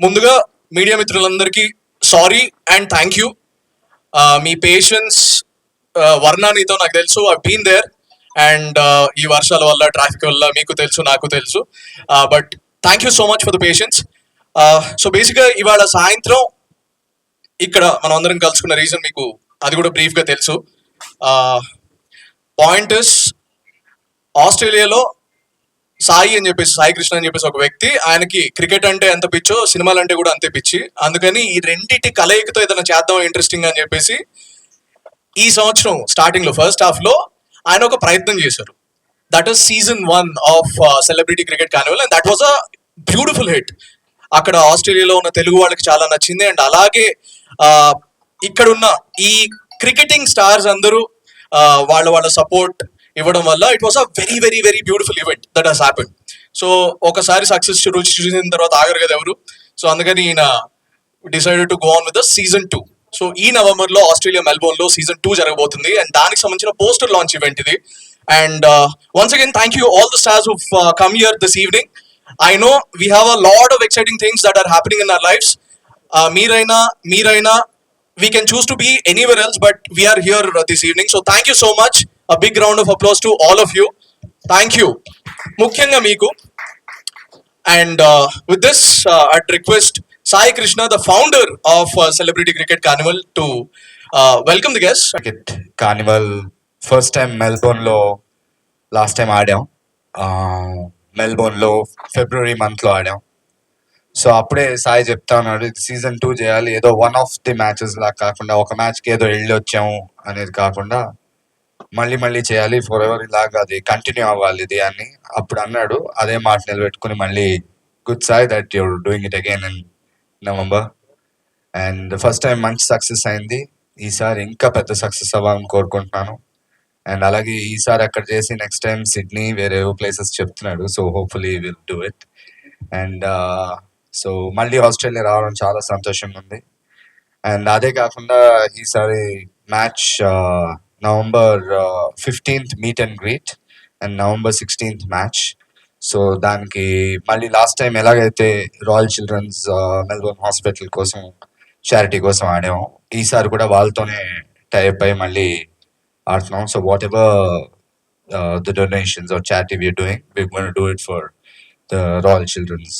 ముందుగా మీడియా మిత్రులందరికీ sorry and thank you. మీ పేషెన్స్ వర్ణానితో నాకు తెలుసు. ఐ బీన్ దేర్ అండ్ ఈ వర్షాల వల్ల ట్రాఫిక్ వల్ల మీకు తెలుసు నాకు తెలుసు. But thank you so much for the patience so బేసిక్గా ఇవాళ సాయంత్రం ఇక్కడ మనం అందరం కలుసుకున్న రీజన్ మీకు అది కూడా బ్రీఫ్గా తెలుసు. పాయింట్ ఇస్ ఆస్ట్రేలియాలో సాయి అని చెప్పేసి సాయి కృష్ణ అని చెప్పేసి ఒక వ్యక్తి ఆయనకి క్రికెట్ అంటే ఎంత పిచ్చో సినిమాలు అంటే కూడా అంతే పిచ్చి. అందుకని ఈ రెండింటి కలయికతో ఏదైనా చేద్దాం ఇంట్రెస్టింగ్ అని చెప్పేసి ఈ సంవత్సరం స్టార్టింగ్లో ఫస్ట్ హాఫ్లో ఆయన ఒక ప్రయత్నం చేశారు. That is season one of celebrity cricket carnival and that was a beautiful hit అక్కడ ఆస్ట్రేలియాలో ఉన్న తెలుగు వాళ్ళకి చాలా నచ్చింది. అండ్ అలాగే uh, ఇక్కడున్న ఇక్కడ ఉన్న ఈ క్రికెటింగ్ స్టార్స్ అందరూ uh, వాళ్ళ వాళ్ళ సపోర్ట్ ఇవ్వడం వల్ల it was a very very very beautiful event that has happened so ఒకసారి సక్సెస్ రుచి చూసిన తర్వాత ఆగరు కదా ఎవరు? సో అందుకని ఈయన decided to go on with season two so ఈ నవంబర్లో ఆస్ట్రేలియా మెల్బోర్న్లో సీజన్ టూ జరగబోతుంది. అండ్ దానికి సంబంధించిన పోస్టర్ లాంచ్ ఈవెంట్ ఇది. And once again thank you all the stars of come year this evening I know we have a lot of exciting things that are happening in our lives మీరైనా మీరైనా we can choose to be anywhere else but we're here this evening so thank you so much a big round of applause to all of you thank you ముఖ్యంగా మీకు and with this at request Sai Krishna the founder of celebrity cricket carnival to welcome the guest cricket carnival first time మెల్బోర్న్లో last time ఆడాం. మెల్బోర్న్లో February మంత్లో ఆడాం. So అప్పుడే సాయి చెప్తా ఉన్నాడు season two చేయాలి. ఏదో వన్ ఆఫ్ ది మ్యాచెస్ లా కాకుండా ఒక మ్యాచ్కి ఏదో వెళ్ళి వచ్చాము అనేది కాకుండా మళ్ళీ మళ్ళీ చేయాలి ఫర్ ఎవర్ ఇలాగా అది కంటిన్యూ అవ్వాలి ఇది అని అప్పుడు అన్నాడు. అదే మాట నిలబెట్టుకుని మళ్ళీ good Sai that your doing it again in November and first time మంచి సక్సెస్ అయింది. ఈసారి ఇంకా పెద్ద సక్సెస్ అవ్వాలని కోరుకుంటున్నాను. అండ్ అలాగే ఈసారి అక్కడ చేసి నెక్స్ట్ టైం సిడ్నీ వేరే ప్లేసెస్ చెప్తున్నాడు. So hopefully will do it and so మళ్ళీ ఆస్ట్రేలియా రావడం చాలా సంతోషంగా ఉంది. అండ్ అదే కాకుండా ఈసారి match November fifteenth meet and greet and November sixteenth match so దానికి మళ్ళీ లాస్ట్ టైం ఎలాగైతే రాయల్ చిల్డ్రన్స్ మెల్బోర్న్ హాస్పిటల్ కోసం చారిటీ కోసం ఆడాము ఈసారి కూడా వాళ్ళతోనే టైప్ అయి మళ్ళీ ఆడుతున్నాం. So whatever the donations or charity we're doing we gonna do it for the royal children's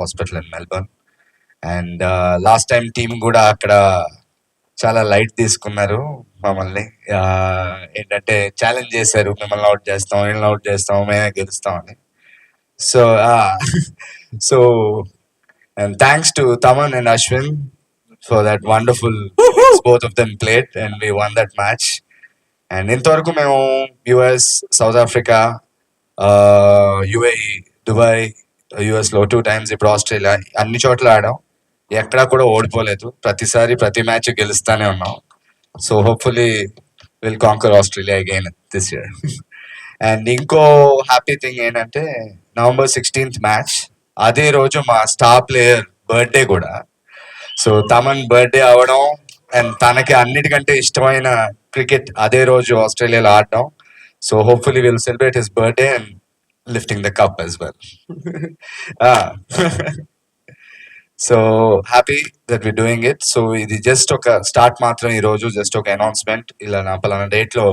hospital in Melbourne and last time team కూడా అక్కడ చాలా లైట్ తీసుకున్నారు మమ్మల్ని. ఏంటంటే ఛాలెంజ్ చేశారు. మిమ్మల్ని అవుట్ చేస్తాం వీళ్ళని అవుట్ చేస్తాం మేమే గెలుస్తాం అని. So so and thanks to Thaman and Ashwin for that wonderful both of them played and we won that match and ఇంతవరకు మేము US South Africa UAE Dubai యుఎస్లో టూ టైమ్స్ ఇప్పుడు ఆస్ట్రేలియా అన్ని చోట్ల ఆడాం. ఎక్కడా కూడా ఓడిపోలేదు. ప్రతిసారి ప్రతి మ్యాచ్ గెలుస్తానే ఉన్నాం. So hopefully will conquer Australia again this year and ఇంకో హ్యాపీ థింగ్ ఏంటంటే నవంబర్ సిక్స్టీన్త్ మ్యాచ్ అదే రోజు మా స్టార్ ప్లేయర్ బర్త్డే కూడా. సో తమన్ బర్త్డే అవడం అండ్ తనకి అన్నిటికంటే ఇష్టమైన క్రికెట్ అదే రోజు ఆస్ట్రేలియాలో ఆడడం. So hopefully will celebrate his birthday and lifting the cup as well ah. So happy that we doing it so ఇది జస్ట్ ఒక స్టార్ట్ మాత్రం ఈ రోజు జస్ట్ ఒక అనౌన్స్మెంట్ ఇలా నా పలానా డేట్లో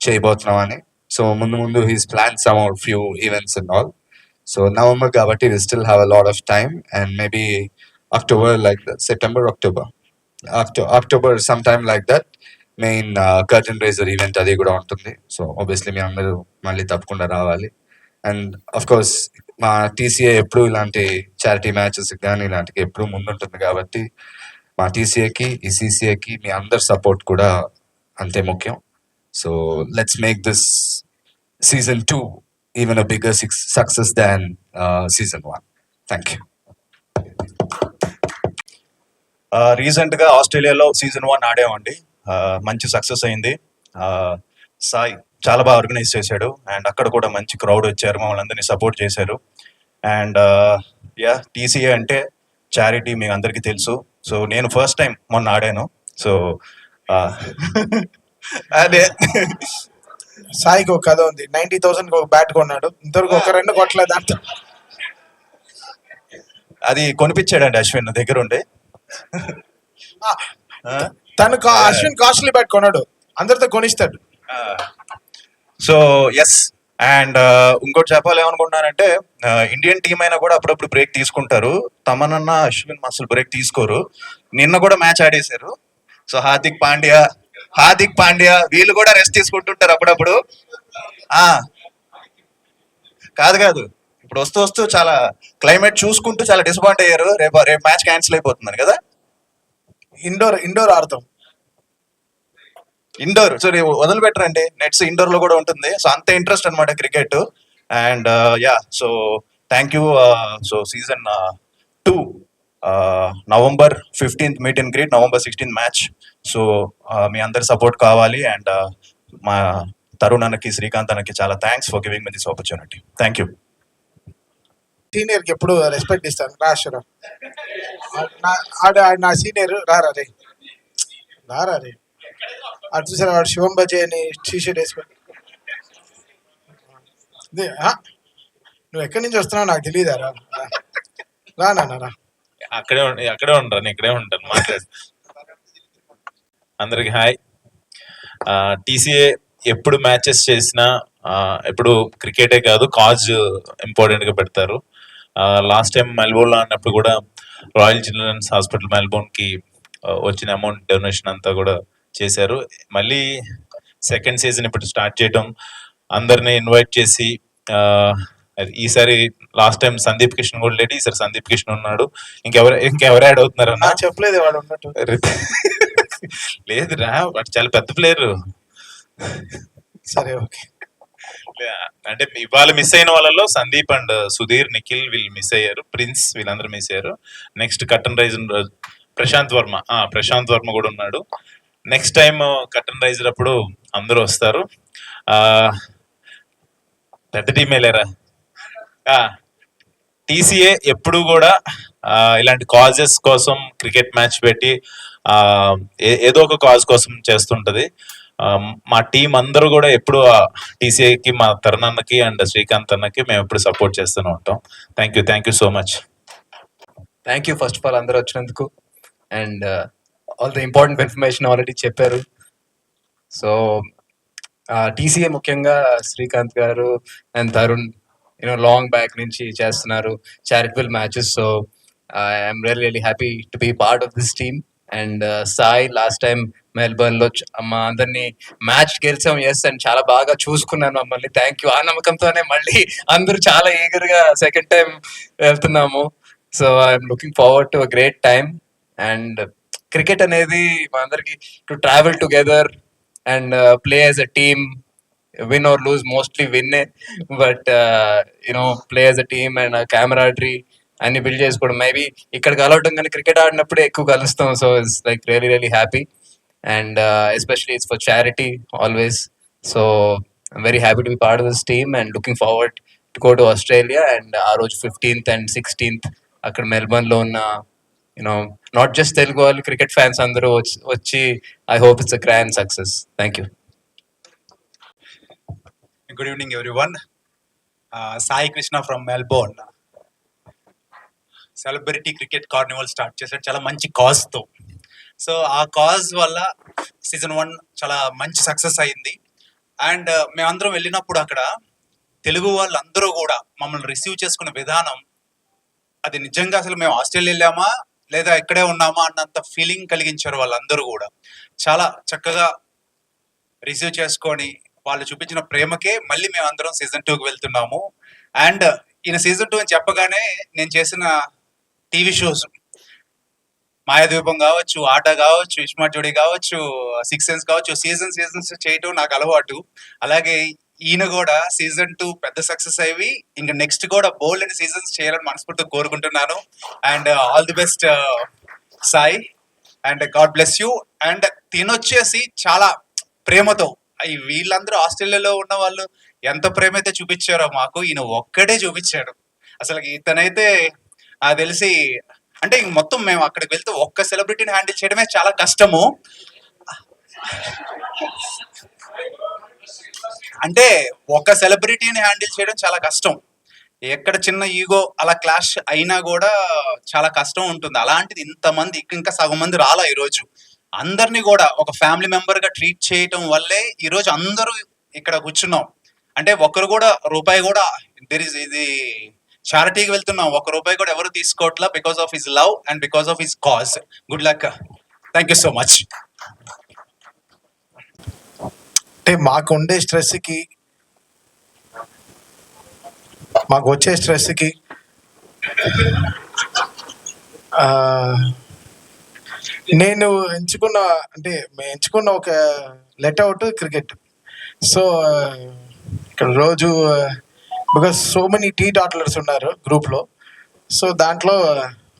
చేయబోతున్నాం అని సో ముందు ముందు he's plan some out few events and all so November కాబట్టి we still have a lot of time and maybe October like September October October some time like that main curtain raiser event అది కూడా ఉంటుంది. So obviously మీ అందరూ మళ్ళీ తప్పకుండా రావాలి. And of course మా TCA ఎప్పుడు ఇలాంటి చారిటీ మ్యాచెస్ కానీ ఇలాంటికి ఎప్పుడు ముందుంటుంది కాబట్టి మా టీసీఏకి ఈ సీసీఏకి మీ అందరి సపోర్ట్ కూడా అంతే ముఖ్యం. So let's make this season two even a bigger six success than season one thank you రీసెంట్గా ఆస్ట్రేలియాలో సీజన్ వన్ ఆడామండి. Uh, మంచి సక్సెస్ అయింది. Uh, సాయి చాలా బాగా ఆర్గనైజ్ చేశాడు. అండ్ అక్కడ కూడా మంచి క్రౌడ్ వచ్చారు. మమ్మల్ని అందరినీ సపోర్ట్ చేశారు. అండ్ యా టీసీఏ అంటే చారిటీ మీకు అందరికీ తెలుసు. సో నేను ఫస్ట్ టైం మొన్న ఆడాను. సో అదే. సాయికి ఒక కథ ఉంది. నైన్టీ థౌసండ్ ఒక బ్యాట్ కొన్నాడు. ఇంతవరకు ఒక రెండు కొట్టలేదు అంట అది కొనిపించాడండి అశ్విన్ దగ్గరుండి. తను కా- అశ్విన్ కాస్ట్లీ బ్యాట్ కొన్నాడు. అందరితో కొనిస్తాడు. సో ఎస్ అండ్ ఇంకోటి చెప్పాలేమనుకుంటున్నానంటే ఇండియన్ uh, టీం అయినా కూడా అప్పుడప్పుడు బ్రేక్ తీసుకుంటారు. తమనన్న అశ్విన్ అసలు బ్రేక్ తీసుకోరు. నిన్న కూడా మ్యాచ్ ఆడేశారు. సో హార్దిక్ పాండ్యా హార్దిక్ పాండ్యా వీళ్ళు కూడా రెస్ట్ తీసుకుంటుంటారు అప్పుడప్పుడు. ఆ. కాదు కాదు. ఇప్పుడు వస్తూ వస్తూ చాలా క్లైమేట్ చూసుకుంటూ చాలా డిసప్పాయింట్ అయ్యారు. రేపు రేపు మ్యాచ్ క్యాన్సిల్ అయిపోతుంది కదా? ఇండోర్ ఇండోర్ ఆడతాం. ఇండోర్ సో వదిలిపెట్టరండి నెట్స్ ఇండోర్లో కూడా ఉంటుంది. సో అంత ఇంట్రెస్ట్ అనమాట cricket and yeah so thank you so season two November fifteenth meet and greet November sixteenth match so మీ అందరి సపోర్ట్ కావాలి. అండ్ మా తరుణ్ అన్నకి శ్రీకాంత్ అన్నకి చాలా thanks for giving me this opportunity thank you సీనియర్కి ఎప్పుడు రెస్పెక్ట్ ఇస్తాను. ఆడు నా సీనియర్ రారా రే? రారా రే? అటు చూసారా వాడు శివం బజే అని టీషర్ట్ వేసుకొని? నువ్వు ఎక్కడి నుంచి వస్తున్నావు నాకు తెలియదా రా? రా. నాన్న రా. అక్కడే అక్కడే ఉంటాను ఇక్కడే ఉంటాను మాట్లాడు. అందరికి హాయ్. టీసీఏ ఎప్పుడు మ్యాచెస్ చేసినా ఎప్పుడు క్రికెటే కాదు కాజ్ ఇంపార్టెంట్గా పెడతారు. లాస్ట్ టైం మెల్బోర్న్లో ఆడినప్పుడు కూడా రాయల్ చిల్డ్రన్స్ హాస్పిటల్ మెల్బోర్న్కి వచ్చిన అమౌంట్ డొనేషన్ అంతా కూడా చేశారు. మళ్ళీ సెకండ్ సీజన్ ఇప్పుడు స్టార్ట్ చేయటం అందరిని ఇన్వైట్ చేసి ఈసారి లాస్ట్ టైం సందీప్ కిషన్ కూడా లేడు ఈసారి సందీప్ కిషన్ ఉన్నాడు. ఇంకెవరు ఇంకెవరు యాడ్ అవుతున్నారు చెప్పలేదు వాడు ఉన్నట్టు. లేదురా వాడు చాలా పెద్ద ప్లేయర్ సరే ఓకే. అంటే ఇవాళ మిస్ అయిన వాళ్ళలో సందీప్ అండ్ సుధీర్ నిఖిల్ వీళ్ళు మిస్ అయ్యారు. ప్రిన్స్ వీళ్ళందరూ మిస్ అయ్యారు. Next curtain raise Prashanth Varma ఆ ప్రశాంత్ వర్మ కూడా ఉన్నాడు. నెక్స్ట్ టైం కటన్ రైజర్ అప్పుడు అందరూ వస్తారు. పెద్ద టీమే లేరా? టీసీఏ ఎప్పుడు కూడా ఇలాంటి కాజెస్ కోసం క్రికెట్ మ్యాచ్ పెట్టి ఏదో ఒక కాజ్ కోసం చేస్తుంటది. మా టీం అందరూ కూడా ఎప్పుడు టీసీఏకి మా తరుణన్నకి అండ్ శ్రీకాంత్ అన్నకి మేము ఎప్పుడు సపోర్ట్ చేస్తూనే ఉంటాం. Thank you thank you so much thank you first of all అందరూ వచ్చినందుకు. And all the important information already చెప్పారు. సో టీసీఏ ముఖ్యంగా Srikanth garu and Tarun you know long back నుంచి చేస్తున్నారు charitable matches so I'm real really happy to be part of this team and Sai last time మెల్బర్న్లో మా అందరినీ match గెలిచాం. Yes and చాలా బాగా చూసుకున్నాను మమ్మల్ని. థ్యాంక్ యూ ఆ నమ్మకంతోనే మళ్ళీ అందరూ చాలా ఈగర్గా సెకండ్ టైం వెళ్తున్నాము so I'm looking forward to great time and cricket అనేది మనందరికి to travel together and play as a team win or lose mostly విన్నే but you know play as a team and camaraderie అన్ని build చేసుకోవడం. Maybe ఇక్కడ కలవటం కానీ cricket ఆడినప్పుడే ఎక్కువ కలుస్తాం. So it's like really really happy and especially it's for charity always so very happy to be part of this team and looking forward to go to Australia and ఆ రోజు fifteenth and sixteenth అక్కడ మెల్బర్న్లో ఉన్న you know not just Telugu వాళ్ళు cricket fans అందరూ వచ్చి వచ్చి I hope it's a grand success thank you good evening everyone Sai Krishna from Melbourne celebrity cricket carnival start చేశాడు. చాలా మంచి కాజ్తో సో ఆ కాజ్ వల్ల సీజన్ వన్ చాలా మంచి సక్సెస్ అయింది. అండ్ uh, మేమందరం వెళ్ళినప్పుడు అక్కడ తెలుగు వాళ్ళందరూ కూడా మమ్మల్ని రిసీవ్ చేసుకున్న విధానం అది నిజంగా అసలు మేము ఆస్ట్రేలియా వెళ్ళామా? లేదా ఇక్కడే ఉన్నామా అన్నంత ఫీలింగ్ కలిగించారు వాళ్ళందరూ కూడా. చాలా చక్కగా రిసీవ్ చేసుకొని వాళ్ళు చూపించిన ప్రేమకే మళ్ళీ మేము అందరం సీజన్ టూకి వెళ్తున్నాము. అండ్ ఈయన సీజన్ టూ అని చెప్పగానే నేను చేసిన టీవీ షోస్ మాయాద్వీపం కావచ్చు ఆట కావచ్చు ఇష్మా జోడి కావచ్చు సిక్స్ సెన్స్ కావచ్చు సీజన్ సీజన్స్ చేయటం నాకు అలవాటు. అలాగే ఈయన కూడా సీజన్ టూ పెద్ద సక్సెస్ అయ్యి ఇంకా నెక్స్ట్ కూడా బోల్డ్ అండ్ సీజన్స్ చేయాలని మనస్ఫూర్తిగా కోరుకుంటున్నాను. And all the best Sai. And God bless you and తినొచ్చేసి చాలా ప్రేమతో ఈ వీళ్ళందరూ ఆస్ట్రేలియాలో ఉన్న వాళ్ళు ఎంత ప్రేమ అయితే చూపించారో మాకు ఈయన ఒక్కడే చూపించాడు. అసలు ఇతనైతే నాకు తెలిసి అంటే ఇంక మొత్తం మేము అక్కడికి వెళ్తే ఒక్క సెలబ్రిటీని హ్యాండిల్ చేయడమే చాలా కష్టము. అంటే ఒక సెలబ్రిటీని హ్యాండిల్ చేయడం చాలా కష్టం. ఎక్కడ చిన్న ఈగో అలా క్లాష్ అయినా కూడా చాలా కష్టం ఉంటుంది. అలాంటిది ఇంతమంది ఇంకా సగం మంది రాలా ఈరోజు. అందరినీ కూడా ఒక ఫ్యామిలీ మెంబర్గా ట్రీట్ చేయటం వల్లే ఈరోజు అందరూ ఇక్కడ కూర్చున్నాం. అంటే ఒక్కరు కూడా రూపాయి కూడా దెర్ ఇస్ ఇది చారిటీకి వెళ్తున్నాం. ఒక రూపాయి కూడా ఎవరు తీసుకోవట్లా? Because of his love and because of his cause good luck thank you so much అంటే మాకు ఉండే స్ట్రెస్కి మాకు వచ్చే స్ట్రెస్కి నేను ఎంచుకున్న అంటే మేము ఎంచుకున్న ఒక లెట్ అవుట్ క్రికెట్. సో ఇక్కడ రోజు because so many teetotallers ఉన్నారు గ్రూప్లో. సో దాంట్లో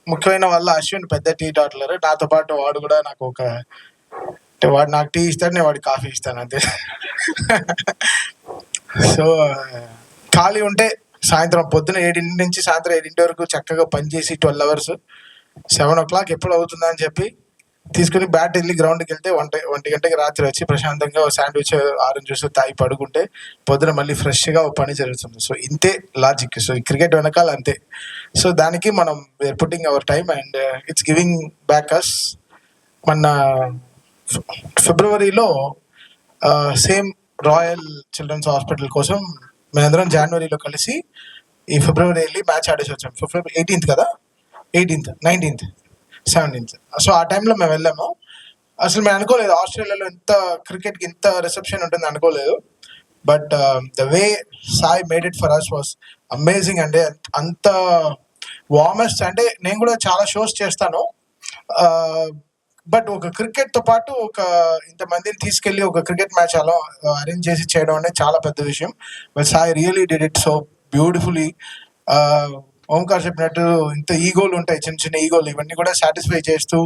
ముఖ్యమైన వల్ల అశ్విన్ పెద్ద టీ డాట్లర్ నాతో పాటు వాడు కూడా నాకు ఒక అంటే వాడు నాకు టీ ఇస్తాడు నేను వాడికి కాఫీ ఇస్తాను అంతే. సో ఖాళీ ఉంటే సాయంత్రం పొద్దున ఏడింటి నుంచి సాయంత్రం ఏడింటి వరకు చక్కగా పనిచేసి twelve hours seven o'clock ఎప్పుడు అవుతుందా అని చెప్పి తీసుకుని బ్యాట్ వెళ్ళి గ్రౌండ్కి వెళ్తే ఒంటి ఒంటి గంటకి రాత్రి వచ్చి ప్రశాంతంగా శాండ్విచ్ ఆరెంజ్ జ్యూస్ తాగి పడుకుంటే పొద్దున మళ్ళీ ఫ్రెష్గా పని జరుగుతుంది. సో ఇంతే లాజిక్. సో ఈ క్రికెట్ వెనకాల అంతే. సో దానికి మనం we're putting our time and it's giving back us మన ఫిబ్రవరిలో సేమ్ రాయల్ చిల్డ్రన్స్ హాస్పిటల్ కోసం మేమందరం జనవరిలో కలిసి ఈ ఫిబ్రవరి వెళ్ళి మ్యాచ్ ఆడేసి వచ్చాం. ఫిబ్రవరి ఎయిటీన్త్ కదా? ఎయిటీన్త్ నైన్టీన్త్ సెవెంటీన్త్ సో ఆ టైంలో మేము వెళ్ళాము. అసలు మేము అనుకోలేదు ఆస్ట్రేలియాలో ఇంత క్రికెట్కి ఇంత రిసెప్షన్ ఉంటుంది అనుకోలేదు. But the way Sai made it for us was amazing అంటే అంత వార్మెస్ట్ అంటే నేను కూడా చాలా షోస్ చేస్తాను. బట్ ఒక క్రికెట్తో పాటు ఒక ఇంతమందిని తీసుకెళ్ళి ఒక క్రికెట్ మ్యాచ్ అలా అరేంజ్ చేసి చేయడం అనేది చాలా పెద్ద విషయం. But Sai really did it so beautifully. Omkar చెప్పినట్టు ఇంత ఈగోలు ఉంటాయి చిన్న చిన్న ఈగోలు ఇవన్నీ కూడా సాటిస్ఫై చేస్తూ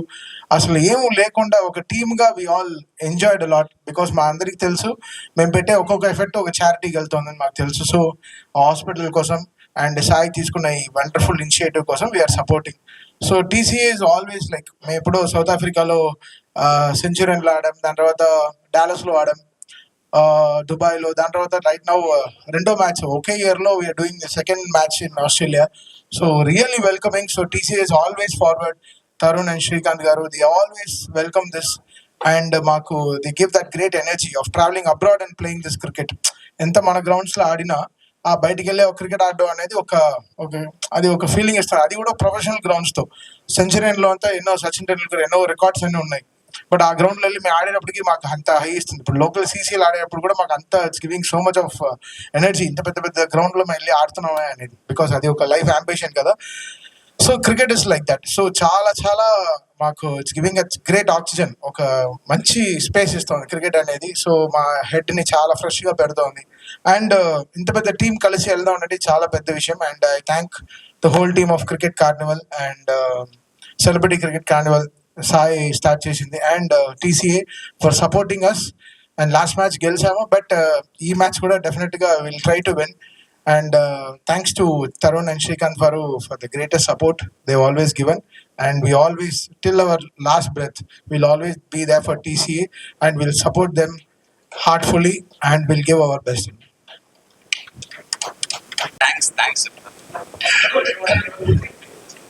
అసలు ఏం లేకుండా ఒక టీమ్గా we all enjoyed lot because మా అందరికి తెలుసు మేము పెట్టే ఒక్కొక్క ఎఫెక్ట్ ఒక చారిటీకి వెళ్తుందని మాకు తెలుసు. సో హాస్పిటల్ కోసం అండ్ సాయి తీసుకున్న ఈ వండర్ఫుల్ ఇనిషియేటివ్ కోసం we are supporting so TCA is always like మేము ఎప్పుడో సౌత్ ఆఫ్రికాలో సెంచురీన్లో ఆడాం దాని తర్వాత డాలస్లో ఆడాం దుబాయ్లో దాని తర్వాత రైట్ నౌ రెండో మ్యాచ్ ఒకే ఇయర్లో we are doing second match in Australia so really welcoming so TCS always forward Tarun and Srikanth garu the always welcome this and మాకు the give that great energy of travelling abroad and playing this cricket ఎంత మన గ్రౌండ్స్లో ఆడినా ఆ బయటికి వెళ్ళి ఒక cricket ఆడడం అనేది ఒక ఒక అది ఒక ఫీలింగ్ ఇస్తారు అది కూడా ప్రొఫెషనల్ గ్రౌండ్స్తో. సెంచరీలో అంతా ఎన్నో సచిన్ టెండూల్కర్ ఎన్నో రికార్డ్స్ అన్ని ఉన్నాయి. బట్ ఆ గ్రౌండ్లో వెళ్ళి మేము ఆడేటప్పటికి మాకు అంత హై ఇస్తుంది. ఇప్పుడు లోకల్ సీసీలు ఆడేటప్పుడు కూడా మాకు అంత it's giving so much of energy ఇంత పెద్ద పెద్ద గ్రౌండ్లో మేము వెళ్ళి ఆడుతున్నామే అనేది. బికాస్ అది ఒక లైఫ్ అంబిషన్ కదా. So cricket is like that so చాలా చాలా మాకు it's giving a great oxygen ఒక మంచి స్పేస్ ఇస్తుంది క్రికెట్ అనేది. సో మా హెడ్ని చాలా ఫ్రెష్గా పెడుతోంది. అండ్ uh, ఇంత పెద్ద టీం కలిసి వెళ్దాం అనేది చాలా పెద్ద విషయం. And I thank the whole team of cricket carnival and celebrity cricket carnival Sai start చేసింది. And TCA for supporting us and last match గెలిచాము. But uh, ఈ మ్యాచ్ కూడా డెఫినెట్గా will try to win and thanks to Tarun and Srikanth for for the greatest support they always given and we always till our last breath will always be there for TCA and will support them heartfully and will give our best thanks thanks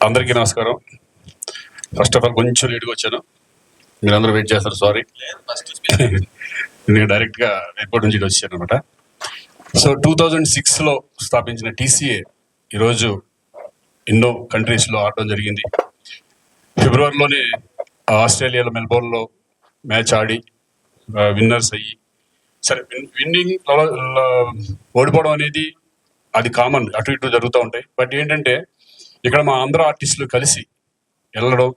అందరికీ నమస్కారం. First of all కొంచెం లేట్గా వచ్చాను. మీరందరూ wait చేస్తారు sorry నేను డైరెక్ట్గా airport నుంచి ఇటు వచ్చాను అనమాట సో టూ థౌజండ్ సిక్స్లో స్థాపించిన టీసీఏ ఈరోజు ఎన్నో కంట్రీస్లో ఆడడం జరిగింది. ఫిబ్రవరిలోనే ఆస్ట్రేలియాలో మెల్బోర్న్లో మ్యాచ్ ఆడి విన్నర్స్ అయ్యి సరే విన్నింగ్ ఓడిపోవడం అనేది అది కామన్ అటు ఇటు జరుగుతూ ఉంటాయి. బట్ ఏంటంటే ఇక్కడ మా ఆంధ్ర ఆర్టిస్టులు కలిసి వెళ్ళడం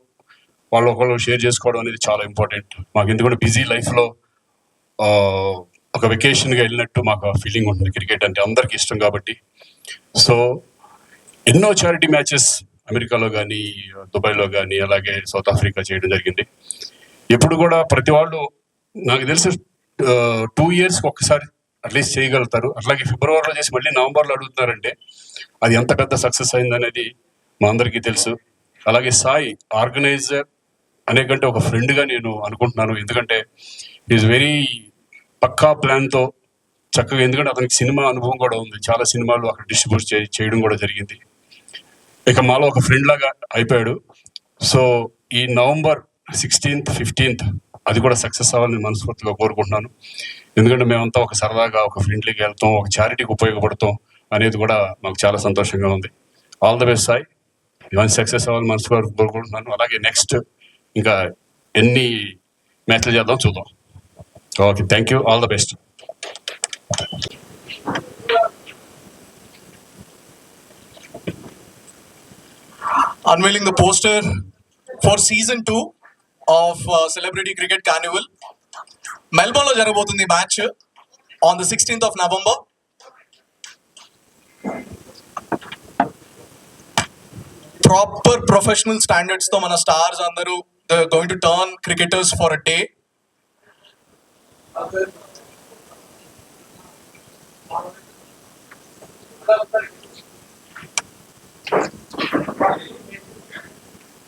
వాళ్ళు ఒకళ్ళు షేర్ చేసుకోవడం అనేది చాలా ఇంపార్టెంట్. మాకు ఎందుకంటే బిజీ లైఫ్లో ఒక వెకేషన్గా వెళ్ళినట్టు మాకు ఫీలింగ్ ఉంటుంది క్రికెట్ అంటే అందరికీ ఇష్టం కాబట్టి. సో ఎన్నో చారిటీ మ్యాచెస్ అమెరికాలో కానీ దుబాయ్లో కానీ అలాగే సౌత్ ఆఫ్రికా చేయడం జరిగింది. ఎప్పుడు కూడా ప్రతి వాళ్ళు నాకు తెలిసి టూ ఇయర్స్కి ఒక్కసారి అట్లీస్ట్ చేయగలుగుతారు. అట్లాగే ఫిబ్రవరిలో చేసి మళ్ళీ నవంబర్లో అడుగుతున్నారంటే అది ఎంత పెద్ద సక్సెస్ అయిందనేది మా అందరికీ తెలుసు. అలాగే సాయి ఆర్గనైజర్ అనే కంటే ఒక ఫ్రెండ్గా నేను అనుకుంటున్నాను. ఎందుకంటే ఈజ్ వెరీ పక్కా ప్లాన్తో చక్కగా ఎందుకంటే అతనికి సినిమా అనుభవం కూడా ఉంది. చాలా సినిమాలు అక్కడ డిస్ట్రిబ్యూట్ చేయడం కూడా జరిగింది. ఇక మాలో ఒక ఫ్రెండ్ లాగా అయిపోయాడు. సో ఈ నవంబర్ సిక్స్టీన్త్ ఫిఫ్టీన్త్ అది కూడా సక్సెస్ అవ్వాలని మనస్ఫూర్తిగా కోరుకుంటున్నాను. ఎందుకంటే మేమంతా ఒక సరదాగా ఒక ఫ్రెండ్లీకి వెళ్తాం ఒక చారిటీకి ఉపయోగపడతాం అనేది కూడా మాకు చాలా సంతోషంగా ఉంది. All the best Sai. ఇవన్నీ సక్సెస్ అవ్వాలని మనస్ఫూర్తిగా కోరుకుంటున్నాను. అలాగే నెక్స్ట్ ఇంకా ఎన్ని మ్యాచ్లు చేద్దాం చూద్దాం. Okay thank you all the best unveiling the poster for season 2 of uh, Celebrity Cricket Carnival. మెల్బోర్న్లో జరగబోతుంది match on the sixteenth of November proper professional స్టాండర్డ్స్తో మన స్టార్స్ అందరూ going to turn cricketers for a day